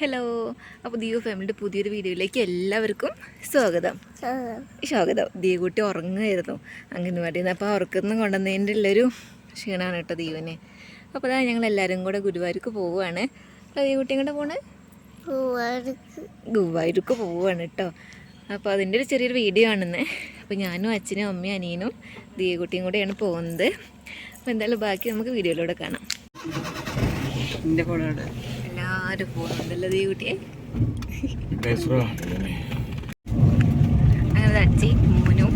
Hello അപ്പോൾ ദിയോ ഫാമിലിയുടെ പുതിയൊരു വീഡിയോയിലേക്ക് എല്ലാവർക്കും സ്വാഗതം. സ്വാഗതം. ദിയകുട്ടി ഉറങ്ങുമായിരുന്നു അംഗൻവാടിയിൽ നിന്ന് അപ്പോൾ ഉറക്കുന്ന കൊണ്ടുവന്നതിന്റെ ഉള്ളൊരു ക്ഷീണമാണ് കേട്ടോ ദീവനെ അപ്പോൾ അതാ ഞങ്ങൾ എല്ലാവരും കൂടെ ഗുരുവായൂർക്ക് പോവുകയാണ്. അപ്പോൾ ദിയകുട്ടിയും കൂടെ പോണ്? ഗുരുവായൂർക്ക് പോവുകയാണ് കേട്ടോ. അപ്പോൾ അതിന്റെ ഒരു ചെറിയൊരു വീഡിയോ ആണെന്ന്. അപ്പോൾ ഞാനും അച്ഛനും അമ്മയും അനിയനും ദിയകുട്ടിയും കൂടെയാണ് പോകുന്നത്. അപ്പോൾ എന്തായാലും ബാക്കി നമുക്ക് വീഡിയോയിലൂടെ കാണാം. എന്റെ ഫോണോട് എല്ലാവരും പോകുന്നുണ്ടല്ലോ ദിയകുട്ടിയെ അങ്ങനെ അച്ഛി മോനും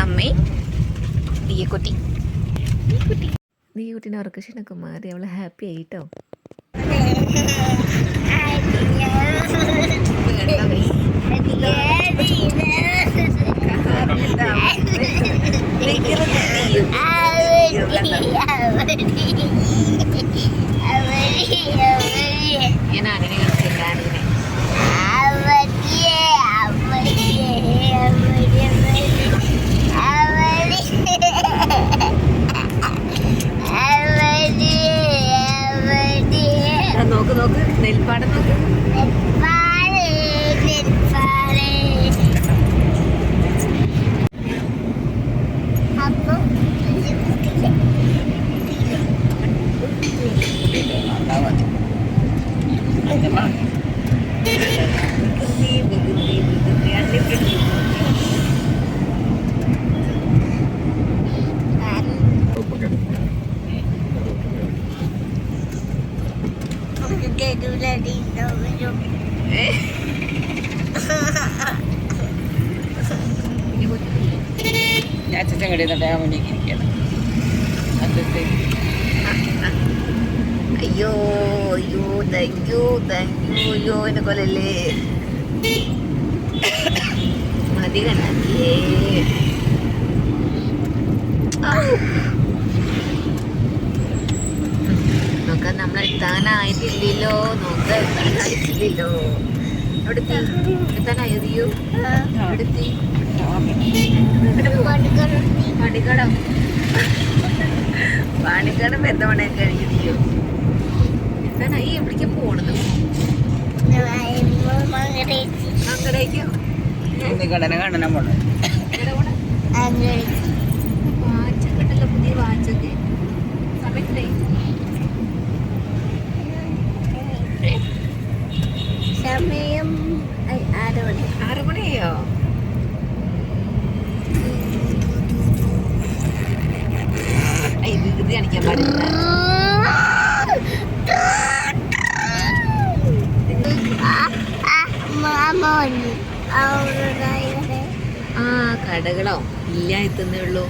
അമ്മയും ദീയക്കുട്ടി ദീയക്കുട്ടീന്റെ ഉറക്കക്ഷീണൊക്കെ മാറി അവൾ ഹാപ്പി ആയിട്ടോ ഞാൻ അങ്ങനെ കളിച്ചില്ല അങ്ങനെ ആ, നോക്ക് നോക്ക് നെൽപ്പാടം നോക്ക്. പോയി. ഞാൻ അച്ഛൻ കടിയുന്നുണ്ട് ആ മുന്നേക്ക് ഇരിക്കണം. അന്നത്തെ അയ്യോ അയ്യോ താങ്ക് യു താങ്ക് യു അയ്യോ എന്നെ കൊല്ലല്ലേ. മതി കണ്ണാക്കിയേ നോക്കാൻ നമ്മൾ എത്താനായിട്ടില്ലല്ലോ. നോക്കാനായിട്ടില്ലല്ലോ എത്താനായിട്ടില്ലല്ലോ. എവിടെത്തി? എത്താനായോ എവിടെത്തി? പാണ്ടിക്കാടോ പാണ്ടിക്കാട് പെരുന്തമണയൊക്കെ കഴിഞ്ഞിരിക്കും എത്താനായി? എവിടേക്കാ പോണത്? അങ്ങടേക്കോ കാണണം പോണം. സമയം ആറ് മണി. ആറ് മണിയോ? ഐ വികൃതി കാണിക്കാൻ പാടില്ല. മോന് അവരുടെ ആ കടകളോ? ഇല്ല എത്തുന്നേ ഉള്ളൂ.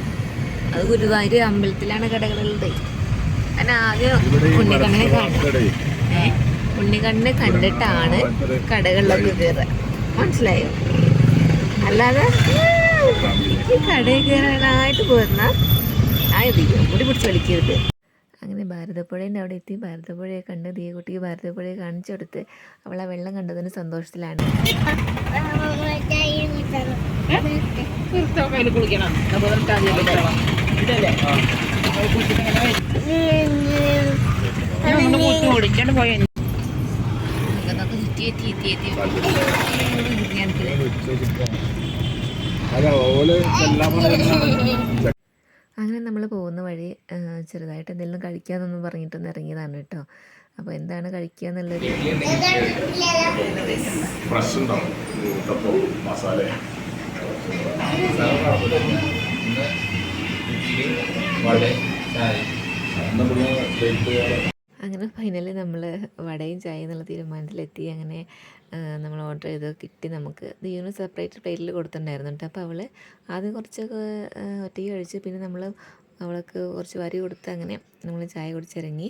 അത് ഗുരുവായൂർ അമ്പലത്തിലാണ് കടകളുള്ളത്. ഞാൻ ആദ്യം ഉണ്ണിക്കണ്ണനെ കാണാം ഏ. ഉണ്ണിക്കണ്ണനെ കണ്ടിട്ടാണ് കടകളിലൊക്കെ കയറുക മനസ്സിലായോ അല്ലാതെ ഈ കടയിൽ കയറാനായിട്ട് പോരുന്ന ആയതിയോ മുടി പിടിച്ച് വലിക്കരുത് അങ്ങനെ ഭാരതപ്പുഴേന്റെ അവിടെ എത്തി ഭാരതപ്പുഴയെ കണ്ട് ദിയകുട്ടിക്ക് ഭാരതപ്പുഴയെ കാണിച്ചു കൊടുത്ത് അവൾ ആ വെള്ളം കണ്ടതിന് സന്തോഷത്തിലാണ് കുളിക്കണം അപ്പോൾ ഇതല്ലേ കുത്തി ഓടിച്ചോണ്ട് പോയ നമുക്ക് നമുക്ക് എത്തി എത്തി അങ്ങനെ നമ്മൾ പോകുന്ന വഴി ചെറുതായിട്ട് എന്തെങ്കിലും കഴിക്കാമെന്നൊന്നും പറഞ്ഞിട്ടൊന്ന് ഇറങ്ങിയതാണ് കേട്ടോ. അപ്പോൾ എന്താണ് കഴിക്കുക എന്നുള്ളത് ഫ്രഷ് ഉണ്ടാവും അങ്ങനെ ഫൈനലി നമ്മൾ വടയും ചായയും എന്നുള്ള തീരുമാനത്തിലെത്തി. അങ്ങനെ നമ്മൾ ഓർഡർ ചെയ്ത് കിട്ടി നമുക്ക്. ദീവന് സെപ്പറേറ്റ് പ്ലേറ്റിൽ കൊടുത്തിട്ടുണ്ടായിരുന്നു കേട്ടോ. അപ്പോൾ അവൾ ആദ്യം കുറച്ചൊക്കെ ഒറ്റ കഴിച്ച് പിന്നെ നമ്മൾ അവൾക്ക് കുറച്ച് വരി കൊടുത്ത് അങ്ങനെ നമ്മൾ ചായ കുടിച്ചിറങ്ങി.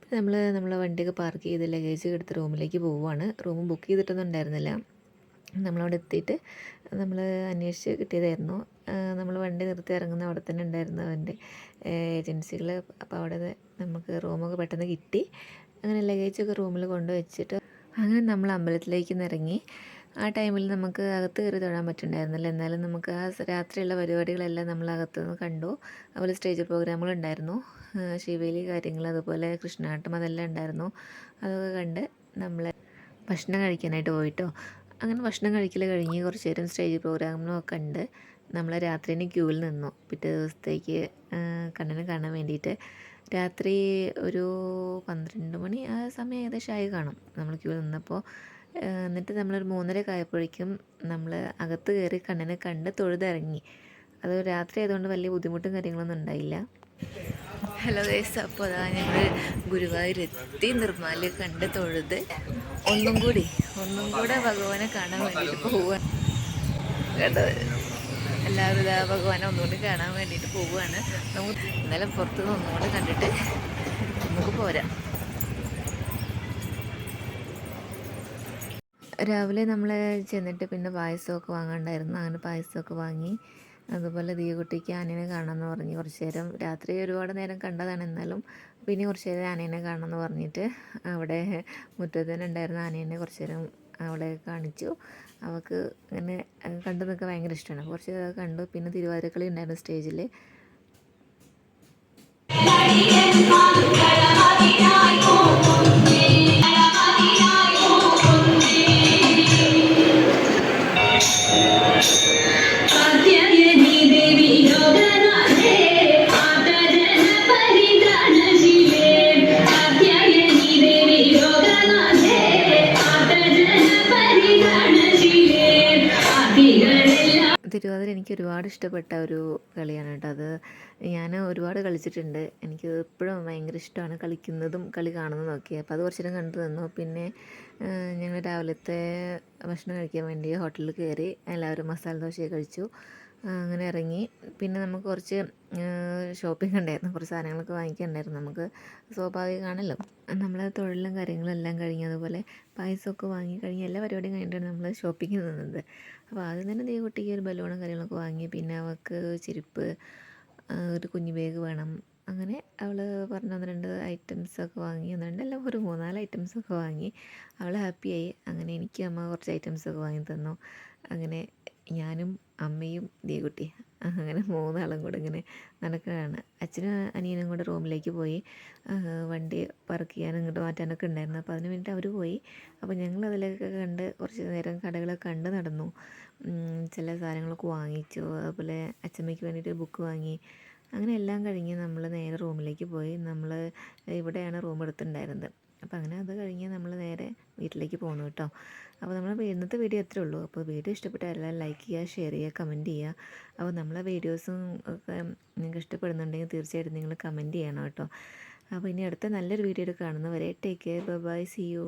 പിന്നെ നമ്മൾ നമ്മളെ വണ്ടിയൊക്കെ പാർക്ക് ചെയ്ത് ലഗേജ് എടുത്ത് റൂമിലേക്ക് പോവുകയാണ് റൂം ബുക്ക് ചെയ്തിട്ടൊന്നും ഉണ്ടായിരുന്നില്ല നമ്മളവിടെ എത്തിയിട്ട് നമ്മൾ അന്വേഷിച്ച് കിട്ടിയതായിരുന്നു. നമ്മൾ വണ്ടി നിർത്തി ഇറങ്ങുന്ന അവിടെ തന്നെ ഉണ്ടായിരുന്നു അവന്റെ ഏജൻസികൾ അപ്പോൾ അവിടെ നമുക്ക് റൂമൊക്കെ പെട്ടെന്ന് കിട്ടി. അങ്ങനെ ലഗേജൊക്കെ റൂമിൽ കൊണ്ട് വെച്ചിട്ട് അങ്ങനെ നമ്മൾ അമ്പലത്തിലേക്ക് ഇറങ്ങി ആ ടൈമിൽ നമുക്ക് അകത്ത് കയറി തൊഴാൻ പറ്റുന്നുണ്ടായിരുന്നില്ല. എന്നാലും നമുക്ക് ആ രാത്രിയുള്ള പരിപാടികളെല്ലാം നമ്മൾ അകത്തുനിന്ന് കണ്ടു. അതുപോലെ സ്റ്റേജ് പ്രോഗ്രാമുകൾ ഉണ്ടായിരുന്നു. ശിവേലി കാര്യങ്ങൾ അതുപോലെ കൃഷ്ണാട്ടം അതെല്ലാം ഉണ്ടായിരുന്നു. അതൊക്കെ കണ്ട് നമ്മൾ ഭക്ഷണം കഴിക്കാനായിട്ട് പോയിട്ടോ. അങ്ങനെ ഭക്ഷണം കഴിക്കൽ കഴിഞ്ഞ് കുറച്ച് നേരം സ്റ്റേജ് പ്രോഗ്രാമിനും ഒക്കെ ഉണ്ട്. നമ്മൾ രാത്രിന് ക്യൂവിൽ നിന്നു. പിറ്റേ ദിവസത്തേക്ക് കണ്ണനെ കാണാൻ വേണ്ടിയിട്ട് രാത്രി ഒരു പന്ത്രണ്ട് മണി ആ സമയം ഏകദേശം ആയി കാണും. നമ്മൾ ക്യൂ നിന്നപ്പോൾ എന്നിട്ട് നമ്മളൊരു മൂന്നരയൊക്കെ ആയപ്പോഴേക്കും നമ്മൾ അകത്ത് കയറി കണ്ണനെ കണ്ട് തൊഴുതിറങ്ങി. അത് രാത്രി ആയതുകൊണ്ട് വലിയ ബുദ്ധിമുട്ടും കാര്യങ്ങളൊന്നും ഉണ്ടായില്ല. ഹലോ ഗേസ് അപ്പോൾ അതാ ഞങ്ങൾ ഗുരുവായൂരെത്തി നിർമ്മാല്യ കണ്ട് തൊഴുത്. ഒന്നും കൂടി ഒന്നും കൂടെ ഭഗവാനെ കാണാൻ വേണ്ടിയിട്ട് പോവുകയാണ് കേട്ടോ? എല്ലാവരും ഇതാ ഭഗവാനെ ഒന്നുകൂടി കാണാൻ വേണ്ടിയിട്ട് പോവുകയാണ്. നമുക്ക് ഇന്നലെ പുറത്തുനിന്ന് ഒന്നുകൂടി കണ്ടിട്ട് നമുക്ക് പോരാം. രാവിലെ നമ്മൾ ചെന്നിട്ട് പിന്നെ പായസമൊക്കെ വാങ്ങാണ്ടായിരുന്നു. അങ്ങനെ പായസമൊക്കെ വാങ്ങി. അതുപോലെ ദീകുട്ടിക്ക് ആനേനെ കാണാമെന്ന് പറഞ്ഞ്. കുറച്ച് നേരം രാത്രി ഒരുപാട് നേരം കണ്ടതാണ് എന്നാലും പിന്നെ കുറച്ച് നേരം ആനേനെ കാണാമെന്ന് പറഞ്ഞിട്ട് അവിടെ മുറ്റത്തിനുണ്ടായിരുന്ന ആനേനെ കുറച്ച് നേരം അവിടെ കാണിച്ചു. അവൾക്ക് ഇങ്ങനെ കണ്ടു നിൽക്കാൻ ഭയങ്കര ഇഷ്ടമാണ്. കുറച്ച് കണ്ടു. പിന്നെ തിരുവാതിരക്കളി ഉണ്ടായിരുന്നു സ്റ്റേജിൽ അതിൽ എനിക്ക് ഒരുപാട് ഇഷ്ടപ്പെട്ട ഒരു കളിയാണ് കേട്ടോ അത്. ഞാൻ ഒരുപാട് കളിച്ചിട്ടുണ്ട്. എനിക്ക് എപ്പോഴും ഭയങ്കര ഇഷ്ടമാണ് കളിക്കുന്നതും കളി കാണുന്നതും ഒക്കെ. അപ്പോൾ അത് കുറച്ച് നേരം കണ്ടു തന്നു പിന്നെ ഞങ്ങൾ രാവിലത്തെ ഭക്ഷണം കഴിക്കാൻ വേണ്ടി ഹോട്ടലിൽ കയറി. എല്ലാവരും മസാല ദോശയൊക്കെ കഴിച്ചു. അങ്ങനെ ഇറങ്ങി. പിന്നെ നമുക്ക് കുറച്ച് ഷോപ്പിംഗ് ഉണ്ടായിരുന്നു. കുറച്ച് സാധനങ്ങളൊക്കെ വാങ്ങിക്കണ്ടായിരുന്നു നമുക്ക് സ്വാഭാവികമാണല്ലോ. നമ്മൾ തൊഴിലും കാര്യങ്ങളും എല്ലാം കഴിഞ്ഞ് അതുപോലെ പായസമൊക്കെ വാങ്ങി കഴിഞ്ഞ് എല്ലാ പരിപാടിയും കഴിഞ്ഞിട്ടാണ് നമ്മൾ ഷോപ്പിങ്ങിന് നിന്നത്. അപ്പോൾ ആദ്യം തന്നെ ദേ കുട്ടിക്ക് ഒരു ബലൂണും കാര്യങ്ങളൊക്കെ വാങ്ങി. പിന്നെ അവൾക്ക് ചെരുപ്പ് ഒരു കുഞ്ഞു ബാഗ് വേണം. അങ്ങനെ അവൾ പറഞ്ഞ ഒന്ന് രണ്ട് ഐറ്റംസൊക്കെ വാങ്ങി. ഒന്ന് രണ്ടല്ല ഒരു മൂന്നാൽ ഐറ്റംസൊക്കെ വാങ്ങി. അവൾ ഹാപ്പിയായി അങ്ങനെ എനിക്ക് അമ്മ കുറച്ച് ഐറ്റംസൊക്കെ വാങ്ങി തന്നു. അങ്ങനെ ഞാനും അമ്മയും ദേകുട്ടി അങ്ങനെ മൂന്നാളും കൂടെ ഇങ്ങനെ നടക്കുകയാണ് അച്ഛനും അനിയനും കൂടെ റൂമിലേക്ക് പോയി വണ്ടി പാർക്ക് ചെയ്യാൻ ഇങ്ങോട്ട് മാറ്റാനൊക്കെ ഉണ്ടായിരുന്നു. അപ്പോൾ അതിന് വേണ്ടിയിട്ട് അവർ പോയി. അപ്പോൾ ഞങ്ങൾ അതിലൊക്കെ കണ്ട് കുറച്ച് നേരം കടകളൊക്കെ കണ്ട് നടന്നു. ചില സാധനങ്ങളൊക്കെ വാങ്ങിച്ചു. അതുപോലെ അച്ഛമ്മയ്ക്ക് വേണ്ടിയിട്ട് ബുക്ക് വാങ്ങി. അങ്ങനെ എല്ലാം കഴിഞ്ഞ് നമ്മൾ നേരെ റൂമിലേക്ക് പോയി. നമ്മൾ ഇവിടെയാണ് റൂം എടുത്തിട്ടുണ്ടായിരുന്നത്. അപ്പോൾ അങ്ങനെ അത് കഴിഞ്ഞ് നമ്മൾ നേരെ വീട്ടിലേക്ക് പോകുന്നു കേട്ടോ. അപ്പോൾ നമ്മൾ ഇന്നത്തെ വീഡിയോ അത്രേ ഉള്ളൂ. അപ്പോൾ വീഡിയോ ഇഷ്ടപ്പെട്ടാൽ എല്ലാം ലൈക്ക് ചെയ്യുക ഷെയർ ചെയ്യുക കമന്റ് ചെയ്യുക. അപ്പോൾ നമ്മളെ വീഡിയോസും ഒക്കെ നിങ്ങൾക്ക് ഇഷ്ടപ്പെടുന്നുണ്ടെങ്കിൽ തീർച്ചയായിട്ടും നിങ്ങൾ കമന്റ് ചെയ്യണം കേട്ടോ. അപ്പോൾ ഇനി അടുത്ത നല്ലൊരു വീഡിയോ കാണുന്നവരെ take care bye see you